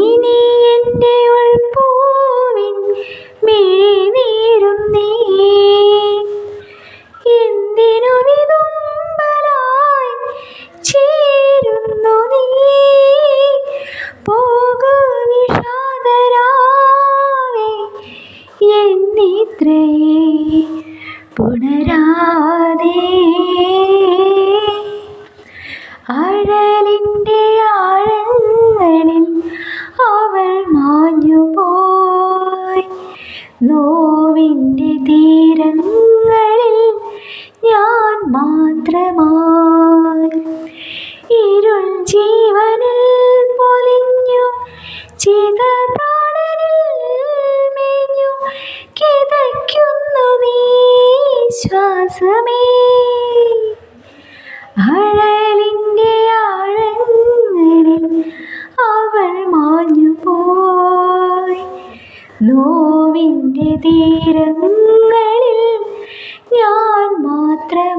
ഇനി എന്റെ ഉൾപ്പൂവിൻ മിഴിനീരും നീ എന്തിനു വിതുമ്പലായി ചേരുന്നു നീ. പോകൂ വിഷാദരാവേ എന്നിത്രയേ പുണരാതെ. അഴലിന്റെ ആഴങ്ങളിൽ നോവിന്റെ തീരങ്ങളിൽ ഞാൻ മാത്രമായി. ഇരുൾ ജീവനിൽ പൊലിഞ്ഞു ചിത പ്രാണനിൽ മേഞ്ഞു കിതയ്ക്കുന്നു നീ ശ്വാസമേ. അഴലിന്റെ ആഴങ്ങളിൽ അവൾ മാഞ്ഞുപോയി. നോവിന്റെ തീരങ്ങളിൽ ഞാൻ മാത്രമായി